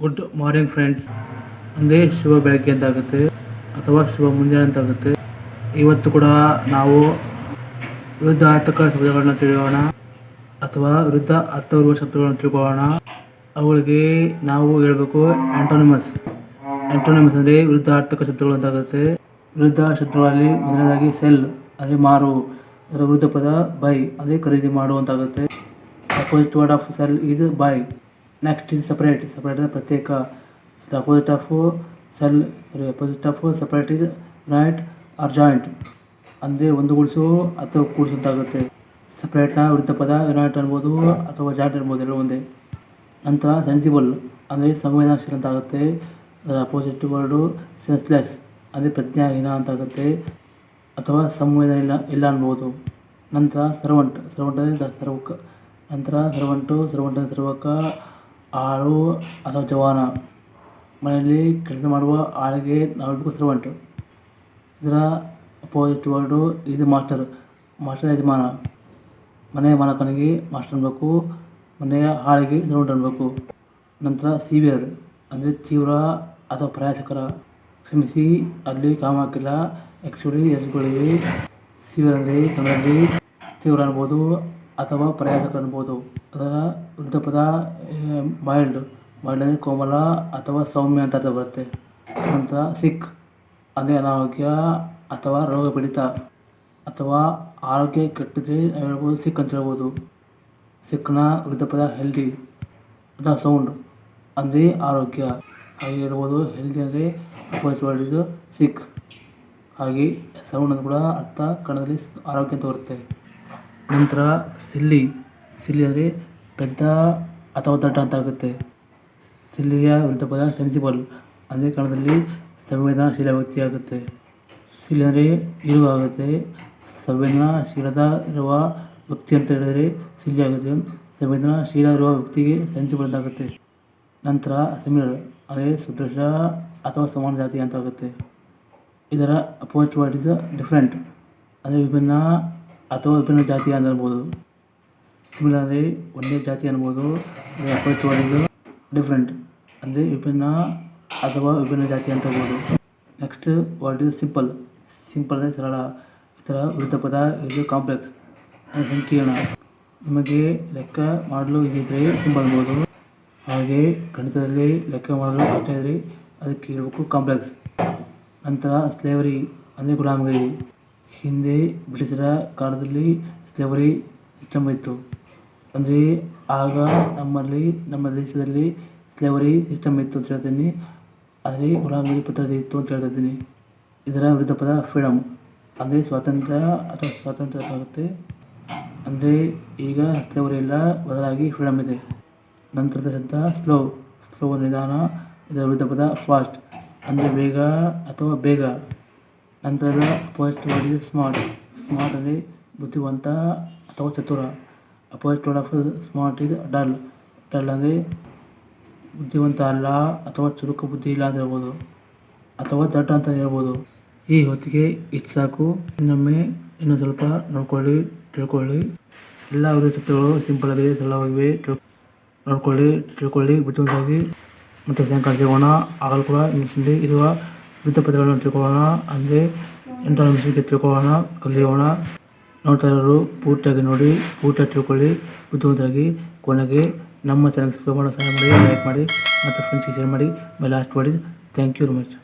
Good morning friends ಅಂದರೆ ಶುಭ ಬೆಳಗ್ಗೆ ಅಂತಾಗುತ್ತೆ ಅಥವಾ ಶುಭ ಮುಂಜಾನೆ ಅಂತಾಗುತ್ತೆ ಇವತ್ತು ಕೂಡ ನಾವು ವಿರುದ್ಧಾರ್ಥಕ ಶಬ್ದಗಳನ್ನ ತಿಳಿಯೋಣ ಅಥವಾ ವಿರುದ್ಧ ಅರ್ಥವಿರುವ ಶಬ್ದಗಳನ್ನು ತಿಳ್ಕೊಳ್ಳೋಣ. ಅವುಗಳಿಗೆ ನಾವು ಹೇಳಬೇಕು ಆಂಟೋನಿಮಸ್ ಆಂಟೋನಿಮಸ್ ಅಂದರೆ ವಿರುದ್ಧಾರ್ಥಕ ಶಬ್ದಗಳು ಅಂತಾಗುತ್ತೆ. ವಿರುದ್ಧ ಶಬ್ದಗಳಲ್ಲಿ ಮೊದಲನೇದಾಗಿ ಸೆಲ್ ಅಂದರೆ ಮಾರು. ಅದರ ವಿರುದ್ಧ ಪದ ಬೈ ಅಂದರೆ ಖರೀದಿ ಮಾಡುವಂತಾಗುತ್ತೆ opposite word of sell is buy next is separate separate ಅಂದರೆ ಪ್ರತ್ಯೇಕ opposite of sell sorry opposite of separate is right or joint ಅಂದರೆ ಒಂದುಗೂಡಿಸು ಅಥವಾ ಕೂಡಿಸುವಂತಾಗುತ್ತೆ. ಸಪ್ರೇಟ್ನ ವಿರುದ್ಧ ಪದ ಯುನೈಟ್ ಅನ್ಬೋದು ಅಥವಾ ಜಾಯಿಂಟ್ ಅನ್ಬೋದು ಎರಡು ಒಂದೇ. ನಂತರ ಸೆನ್ಸಿಬಲ್ ಅಂದರೆ ಸಂವೇದನಾಶೀಲ ಅಂತ ಆಗುತ್ತೆ ಅದರ ಅಪೋಸಿಟ್ ವರ್ಡು ಸೆನ್ಸ್ಲೆಸ್ ಅಂದರೆ ಪ್ರಜ್ಞಾಹೀನ ಅಂತಾಗುತ್ತೆ. ಅಥವಾ ಸಂವೇದನೆ ಇಲ್ಲ ಇಲ್ಲ ಅನ್ಬೋದು. ನಂತರ ಸರ್ವಂಟ್ ಸರ್ವಂಟ್ ಅಂದರೆ ಸರ್ವಕ. ನಂತರ ಸರ್ವಂಟು ಸರ್ವಂಟ್ ಸರ್ವಕ. ಆಳು ಅಥವಾ ಜವಾನ ಮನೆಯಲ್ಲಿ ಕೆಲಸ ಮಾಡುವ ಆಳಿಗೆ ನಾಲ್ಕು ಸರ್ವಂಟು ಇದರ ಅಪೋಸಿಟ್ ವರ್ಡು ಇದು ಮಾಸ್ಟರ್ ಮಾಸ್ಟರ್ ಯಜಮಾನ. ಮನೆಯ ಮಾಲಕನಿಗೆ ಮಾಸ್ಟರ್ ಅನ್ಬೇಕು ಮನೆಯ ಆಳಿಗೆ ಸರ್ವೆಂಟ್ ಅನ್ಬೇಕು ನಂತರ ಸಿವಿಯರ್ ಅಂದರೆ ತೀವ್ರ ಅಥವಾ ಪ್ರಯಾಸಕರ. ಕ್ಷಮಿಸಿ, ಅಲ್ಲಿ ಕಾಮ ಹಾಕಿಲ್ಲ ಆ್ಯಕ್ಚುಲಿ ಎಲ್ಲಿ ಸಿವಿಯರ್ ಅಂದರೆ ಕನ್ನಡದಲ್ಲಿ ತೀವ್ರ ಅನ್ಬೋದು ಅಥವಾ ಪ್ರಯಾಸಕರ ಅನ್ಬೋದು. ಅದರ ವಿರುದ್ಧ ಪದ ಮೈಲ್ಡ್ ಮೈಲ್ಡ್ ಅಂದರೆ ಕೋಮಲ ಅಥವಾ ಸೌಮ್ಯ ಅಂತ ಅರ್ಥ ಬರುತ್ತೆ. ನಂತರ ಸಿಕ್ ಅಂದರೆ ಅನಾರೋಗ್ಯ ಅಥವಾ ರೋಗ ಪೀಡಿತ ಅಥವಾ ಆರೋಗ್ಯ ಕೆಟ್ಟಿದ್ರೆ ಹೇಳ್ಬೋದು ಸಿಕ್ ಅಂತ ಹೇಳ್ಬೋದು. ಸಿಕ್ನ ವಿರುದ್ಧ ಪದ ಹೆಲ್ದಿ ಅಥವಾ ಸೌಂಡ್ ಅಂದರೆ ಆರೋಗ್ಯ. ಹಾಗೆ ಹೇಳ್ಬೋದು ಹೆಲ್ದಿ ಅಂದರೆ ವರ್ಡ್ ಇದು ಸಿಕ್ ಹಾಗೆ ಸೌಂಡ್ ಅಂತ ಕೂಡ ಅರ್ಥ ಕಣದಲ್ಲಿ ಆರೋಗ್ಯ ಅಂತ ಬರುತ್ತೆ. ನಂತರ ಸಿಲ್ಲಿ ಸಿಲ್ಲಿ ಅಂದರೆ ಪೆದ್ದ ಅಥವಾ ದೊಡ್ಡ ಅಂತ ಆಗುತ್ತೆ. ಸಿಲ್ಲಿಯ ವಿರುದ್ಧ ಪದ ಸೆನ್ಸಿಬಲ್ ಅದೇ ಕಾಲದಲ್ಲಿ ಸಂವೇದನಾಶೀಲ ವ್ಯಕ್ತಿ ಆಗುತ್ತೆ ಸಿಲ್ಲಿ ಅಂದರೆ ಇರುವ ಆಗುತ್ತೆ. ಸಂವೇದನಾಶೀಲದ ಇರುವ ವ್ಯಕ್ತಿ ಅಂತ ಹೇಳಿದರೆ ಸಿಲ್ಲಿ ಆಗುತ್ತೆ. ಸಂವೇದನಾಶೀಲ ಇರುವ ವ್ಯಕ್ತಿಗೆ ಸೆನ್ಸಿಬಲ್ ಅಂತ ಆಗುತ್ತೆ. ನಂತರ ಸಿಮಿಲರ್ ಅಂದರೆ ಸದೃಶ ಅಥವಾ ಸಮಾನ ಜಾತಿ ಅಂತ ಆಗುತ್ತೆ. ಇದರ ಅಪೋಸ್ಟ್ ವರ್ಡ್ ಇಸ್ ಡಿಫ್ರೆಂಟ್ ಅಂದರೆ ವಿಭಿನ್ನ ಅಥವಾ ವಿಭಿನ್ನ ಜಾತಿ ಅಂತ ಅನ್ಬೋದು ಸಿಮಿಲರ್ ಅಂದರೆ ಒಂದೇ ಜಾತಿ ಅನ್ಬೋದು ಅಪ್ರೋಚ್ ವರ್ಡ್ ಡಿಫ್ರೆಂಟ್ ಅಂದರೆ ವಿಭಿನ್ನ ಅಥವಾ ವಿಭಿನ್ನ ಜಾತಿ ಅಂತ ಹೇಳ್ಬೋದು. Next word is simple simple ಅಂದರೆ ಸರಳ. ಇದರ ವಿರುದ್ಧ ಪದ ಇದು ಕಾಂಪ್ಲೆಕ್ಸ್ ಸಂಕೀರ್ಣ. ನಿಮಗೆ ಲೆಕ್ಕ ಮಾಡಲು ಇದ್ದರೆ ಸಿಂಪಲ್ ಅನ್ಬೋದು. ಹಾಗೆ ಗಣಿತದಲ್ಲಿ ಲೆಕ್ಕ ಮಾಡಲು ಕಷ್ಟ ಇದ್ದರೆ ಅದಕ್ಕೆ ಇರಬೇಕು ಕಾಂಪ್ಲೆಕ್ಸ್ ನಂತರ ಸ್ಲೇವರಿ ಅಂದರೆ ಗುಲಾಮಗಿರಿ. ಹಿಂದೆ ಬ್ರಿಟಿಷರ ಕಾಲದಲ್ಲಿ ಸ್ಲೇವರಿ ಹೆಚ್ಚಂಬಿತ್ತು ಅಂದರೆ ಆಗ ನಮ್ಮಲ್ಲಿ, ನಮ್ಮ ದೇಶದಲ್ಲಿ ಸ್ಲೇವರಿ ಸಿಸ್ಟಮ್ ಇತ್ತು ಅಂತ ಹೇಳ್ತೀನಿ. ಅಂದರೆ ಗುಲಾಮಗಿರಿ ಪದ್ಧತಿ ಇತ್ತು ಅಂತ ಹೇಳ್ತೀನಿ ಇದರ ವಿರುದ್ಧ ಪದ ಫ್ರೀಡಮ್ ಅಂದರೆ ಸ್ವಾತಂತ್ರ್ಯ ಅಥವಾ ಸ್ವಾತಂತ್ರ್ಯ ಆಗುತ್ತೆ ಅಂದರೆ ಈಗ ಸ್ಲೇವರಿ ಇಲ್ಲ, ಬದಲಾಗಿ ಫ್ರೀಡಮ್ ಇದೆ. ನಂತರದ ಶಬ್ದ ಸ್ಲೋ ಸ್ಲೋ ನಿಧಾನ, ಇದರ ವಿರುದ್ಧ ಪದ ಫಾಸ್ಟ್ ಅಂದರೆ ಬೇಗ ಅಥವಾ ಬೇಗ. ನಂತರದ ಫಸ್ಟ್ ವರ್ಡ್ ಸ್ಮಾರ್ಟ್ ಸ್ಮಾರ್ಟ್ ಅಂದರೆ ಬುದ್ಧಿವಂತ ಅಥವಾ ಚತುರ. Opposite word of smart is dull dull ಅಂದರೆ ಬುದ್ಧಿವಂತ ಅಲ್ಲ ಅಥವಾ ಚುರುಕು ಬುದ್ಧಿ ಇಲ್ಲ ಅಂತ ಹೇಳ್ಬೋದು. ಅಥವಾ ದಡ್ಡ ಅಂತ ಹೇಳ್ಬೋದು. ಈ ಹೊತ್ತಿಗೆ ಇಷ್ಟು ಸಾಕು. ಇನ್ನೊಮ್ಮೆ ಇನ್ನೂ ಸ್ವಲ್ಪ ನೋಡ್ಕೊಳ್ಳಿ, ತಿಳ್ಕೊಳ್ಳಿ. ಎಲ್ಲ ಶಬ್ದಗಳು ಸಿಂಪಲ್ ಆಗಿದೆ ಸರಳವಾಗಿವೆ. ನೋಡ್ಕೊಳ್ಳಿ, ತಿಳ್ಕೊಳ್ಳಿ ಬುದ್ಧಿವಂತಾಗಿ ಮತ್ತು ಸಾಯಂಕಾಲ ಸಿಗೋಣ ಆಗಲು ಕೂಡ ಇಂಗ್ಲೀಷಲ್ಲಿ ಇರುವ ಪದಗಳನ್ನು ತಿಳ್ಕೊಳ್ಳೋಣ. ಅಂದರೆ ಎಂಟನೇ ನಿಮಿಷಕ್ಕೆ ತಿಳ್ಕೊಳ್ಳೋಣ, ಕಲಿಯೋಣ. ನೋಡ್ತಾ ಇರೋರು ಪೂರ್ತಿಯಾಗಿ ನೋಡಿ ಊಟ ತಿಳ್ಕೊಳ್ಳಿ, ಬುದ್ಧಿವಂತರಾಗಿ ಕೊನೆಗೆ ನಮ್ಮ ಚಾನಲ್ ಸಬ್ಸ್ಕ್ರೈಬ್ ಮಾಡೋ ಸಹಾಯ ಮಾಡಿ ಲೈಕ್ ಮಾಡಿ, ಮತ್ತು ಫ್ರೆಂಡ್ಸ್ಗೆ ಶೇರ್ ಮಾಡಿ. My last is thank you very much